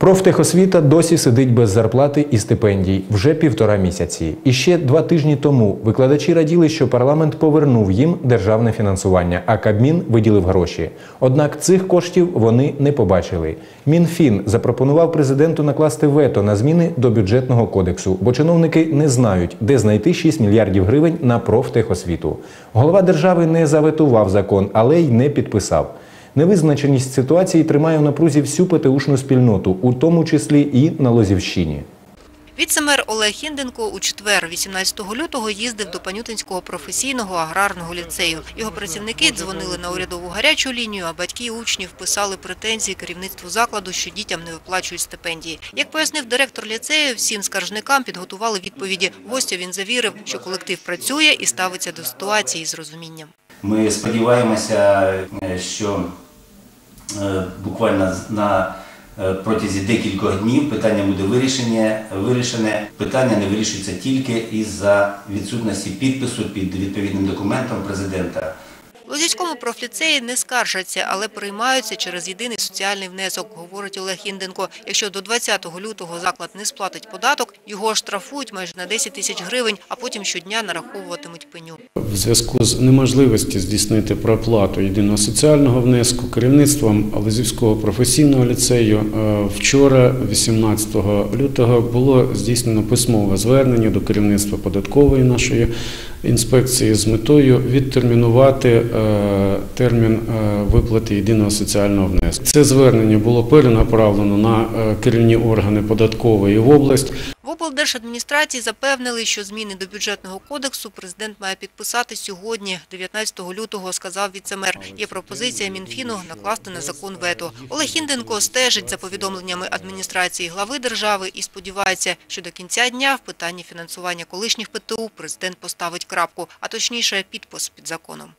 Профтехосвіта досі сидить без зарплати і стипендій вже півтора місяці. І ще два тижні тому викладачі раділи, що парламент повернув їм державне фінансування, а Кабмін виділив гроші. Однак цих коштів вони не побачили. Мінфін запропонував президенту накласти вето на зміни до бюджетного кодексу, бо чиновники не знають, де знайти 6 мільярдів гривень на профтехосвіту. Голова держави не заветував закон, але й не підписав. Невизначеність ситуації тримає в напрузі всю ПТУшну спільноту, у тому числі і на Лозівщині. Віцемер Олег Хінденко у четвер, 18 лютого, їздив до Панютинського професійного аграрного ліцею. Його працівники дзвонили на урядову гарячу лінію, а батьки учнів писали претензії керівництву закладу, що дітям не виплачують стипендії. Як пояснив директор ліцею, всім скаржникам підготували відповіді. Гостя він завірив, що колектив працює і ставиться до ситуації з розумінням. Ми сподіваємося, е, що е, буквально на е, протязі декількох днів питання буде вирішене. вирішене. Питання не вирішується тільки із-за відсутності підпису під відповідним документом президента. В Лозівському профліцеї не скаржаться, але приймаються через єдиний соціальний внесок, говорить Олег Інденко. Якщо до 20 лютого заклад не сплатить податок, його штрафують майже на 10 тисяч гривень, а потім щодня нараховуватимуть пеню. В зв'язку з неможливістю здійснити проплату єдиного соціального внеску керівництвом Лозівського професійного ліцею е, вчора, 18 лютого, було здійснено письмове звернення до керівництва податкової нашої інспекції з метою відтермінувати е, термін е, виплати єдиного соціального внеску. Це звернення було перенаправлено на е, керівні органи податкової в область. Облдержадміністрації запевнили, що зміни до бюджетного кодексу президент має підписати сьогодні, 19 лютого, сказав віцемер. Є пропозиція Мінфіну накласти на закон вето. Олег Хінденко стежить за повідомленнями адміністрації глави держави і сподівається, що до кінця дня в питанні фінансування колишніх ПТУ президент поставить крапку, а точніше підпис під законом.